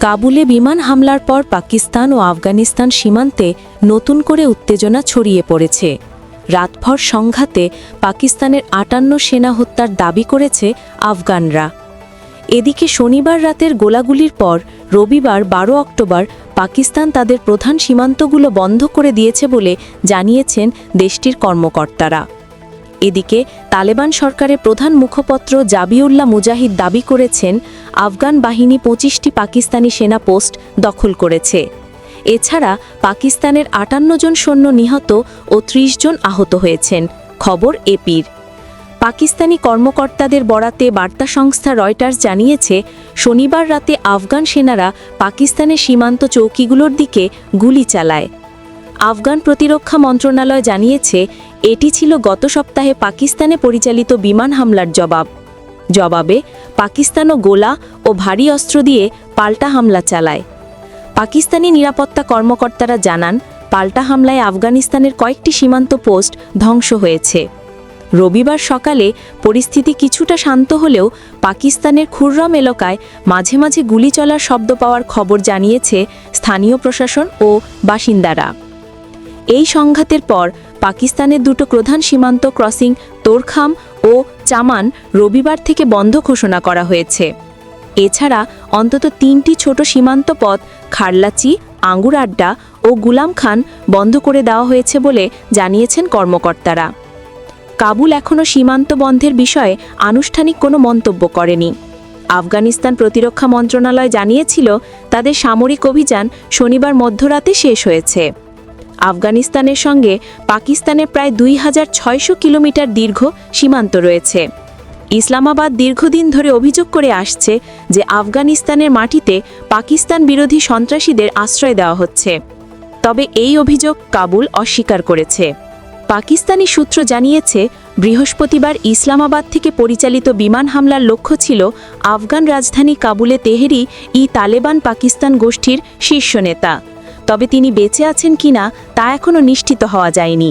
কাবুলে বিমান হামলার পর পাকিস্তান ও আফগানিস্তান সীমান্তে নতুন করে উত্তেজনা ছড়িয়ে পড়েছে। রাতভর সংঘাতে পাকিস্তানের আটান্ন সেনা হত্যার দাবি করেছে আফগানরা। এদিকে শনিবার রাতের গোলাগুলির পর রবিবার বারো অক্টোবর পাকিস্তান তাদের প্রধান সীমান্তগুলো বন্ধ করে দিয়েছে বলে জানিয়েছেন দেশটির কর্মকর্তারা। এদিকে তালেবান সরকারের প্রধান মুখপত্র জাবিউল্লাহ মুজাহিদ দাবি করেছেন, আফগান বাহিনী পঁচিশটি পাকিস্তানি সেনা পোস্ট দখল করেছে। এছাড়া পাকিস্তানের আটান্ন জন সৈন্য নিহত ও ত্রিশ জন আহত হয়েছেন, খবর এপির। পাকিস্তানি কর্মকর্তাদের বরাতে বার্তা সংস্থা রয়টার্স জানিয়েছে, শনিবার রাতে আফগান সেনারা পাকিস্তানের সীমান্ত চৌকিগুলোর দিকে গুলি চালায়। আফগান প্রতিরক্ষা মন্ত্রণালয় জানিয়েছে এটি ছিল গত সপ্তাহে পাকিস্তানে পরিচালিত বিমান হামলার জবাব। জবাবে পাকিস্তানও গোলা ও ভারী অস্ত্র দিয়ে পাল্টা হামলা চালায়। পাকিস্তানি নিরাপত্তা কর্মকর্তারা জানান, পাল্টা হামলায় আফগানিস্তানের কয়েকটি সীমান্ত পোস্ট ধ্বংস হয়েছে। রবিবার সকালে পরিস্থিতি কিছুটা শান্ত হলেও পাকিস্তানের খুররম এলাকায় মাঝে মাঝে গুলি চলার শব্দ পাওয়ার খবর জানিয়েছে স্থানীয় প্রশাসন ও বাসিন্দারা। এই সংঘাতের পর পাকিস্তানের দুটো প্রধান সীমান্ত ক্রসিং তোরখাম ও চামান রবিবার থেকে বন্ধ ঘোষণা করা হয়েছে। এছাড়া অন্তত তিনটি ছোট সীমান্ত পথ খারলাচি, আঙ্গুর আড্ডা ও গুলাম খান বন্ধ করে দেওয়া হয়েছে বলে জানিয়েছেন কর্মকর্তারা। কাবুল এখনও সীমান্ত বন্ধের বিষয়ে আনুষ্ঠানিক কোনো মন্তব্য করেনি। আফগানিস্তান প্রতিরক্ষা মন্ত্রণালয় জানিয়েছিল, তাদের সামরিক অভিযান শনিবার মধ্যরাতে শেষ হয়েছে। আফগানিস্তানের সঙ্গে পাকিস্তানের প্রায় দুই হাজার ছয়শো কিলোমিটার দীর্ঘ সীমান্ত রয়েছে। ইসলামাবাদ দীর্ঘদিন ধরে অভিযোগ করে আসছে যে আফগানিস্তানের মাটিতে পাকিস্তান বিরোধী সন্ত্রাসীদের আশ্রয় দেওয়া হচ্ছে। তবে এই অভিযোগ কাবুল অস্বীকার করেছে। পাকিস্তানি সূত্র জানিয়েছে, বৃহস্পতিবার ইসলামাবাদ থেকে পরিচালিত বিমান হামলার লক্ষ্য ছিল আফগান রাজধানী কাবুলে তেহেরি ই তালেবান পাকিস্তান গোষ্ঠীর শীর্ষ নেতা। তবে তিনি বেঁচে আছেন কিনা তা এখনও নিশ্চিত হওয়া যায়নি।